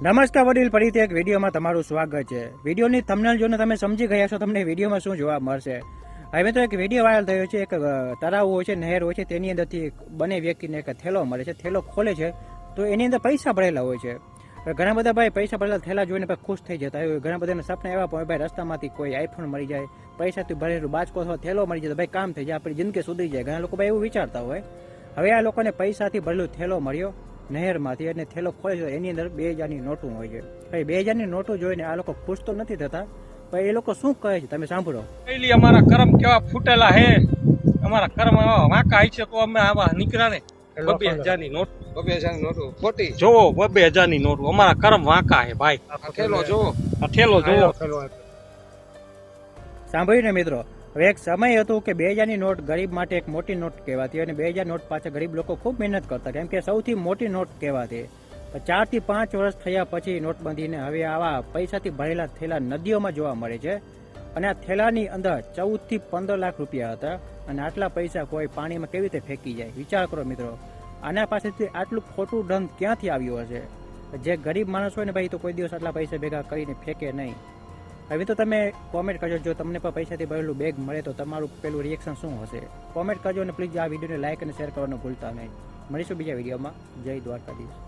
નમસ્કાર વડીલ, ફરીથી એક વિડીયોમાં તમારું સ્વાગત છે. વિડીયોની થંબનેલ જોઈને તમે સમજી ગયા છો, તમને વિડીયોમાં શું જોવા મળશે? હવે તો એક વીડિયો વાયરલ થયો છે, એક તળાવ હોય છે, નહેર હોય છે, તેની અંદરથી બંને વ્યક્તિને એક થેલો મળે છે, થેલો ખોલે છે, તો એની અંદર પૈસા ભરેલા હોય છે. ઘણા બધા ભાઈ પૈસા ભરેલા થેલા જોઈને ભાઈ ખુશ થઈ જતા હોય. ઘણા બધાના સપના એવા પણ ભાઈ, રસ્તામાંથી કોઈ આઈફોન મળી જાય, પૈસાથી ભરેલું બાજકો અથવા થેલો મળી જાય, તો ભાઈ કામ થઈ જાય, આપણી જિંદગી સુધરી જાય. ઘણા લોકો ભાઈ એવું વિચારતા હોય. હવે આ લોકોને પૈસાથી ભરેલું થેલો મળ્યો. નહેરમાંથી અને થેલો ખોલે છે એની અંદર બે હજારની નોટું હોય છે. ભાઈ બે હજારની નોટું જોઈને આ લોકો ખુશ તો નથી થતા પણ એ લોકો શું કહે છે? તમે સાંભળો. પહેલી અમારા કરમ કેવા ફૂટેલા હે? અમારા કરમ એવા વાંકા છે તો અમે આવા નીકળ્યા ને? બબે હજારની નોટ. બબે હજારની નોટો. ખોટી. જોવો બબે હજારની નોટ. અમારા કરમ વાંકા હે ભાઈ. આ થેલો જોવો થેલો જોવો સાંભળ્યું ને મિત્રો? હવે એક સમય હતો કે બે હજારની નોટ ગરીબ માટે એક મોટી નોટ કહેવાતી અને બે હજાર નોટ પાછળ ગરીબ લોકો ખૂબ મહેનત કરતા કેમ કે સૌથી મોટી નોટ કહેવાતી. ચારથી પાંચ વર્ષ થયા પછી નોટબંધીને હવે આવા પૈસાથી ભરેલા થેલા નદીઓમાં જોવા મળે છે. અને આ થેલાની અંદર ચૌદથી પંદર લાખ રૂપિયા હતા અને આટલા પૈસા કોઈ પાણીમાં કેવી રીતે ફેંકી જાય? વિચાર કરો મિત્રો. આના પાસેથી આટલું ખોટું ધન ક્યાંથી આવ્યું હશે? જે ગરીબ માણસ હોય ને ભાઈ, તો કોઈ દિવસ આટલા પૈસા ભેગા કરીને ફેંકે નહીં. હવે તો તમે કોમેન્ટ કરજો. જો તમને પણ પૈસાથી ભરેલું બેગ મળે તો તમારું પેલું રિએક્શન શું હશે? કોમેન્ટ કરજો અને પ્લીઝ આ વિડીયોને લાઇક અને શેર કરવાનું ભૂલતા નહીં. મળીશું બીજા વિડીયોમાં. જય દ્વારકાધીશ.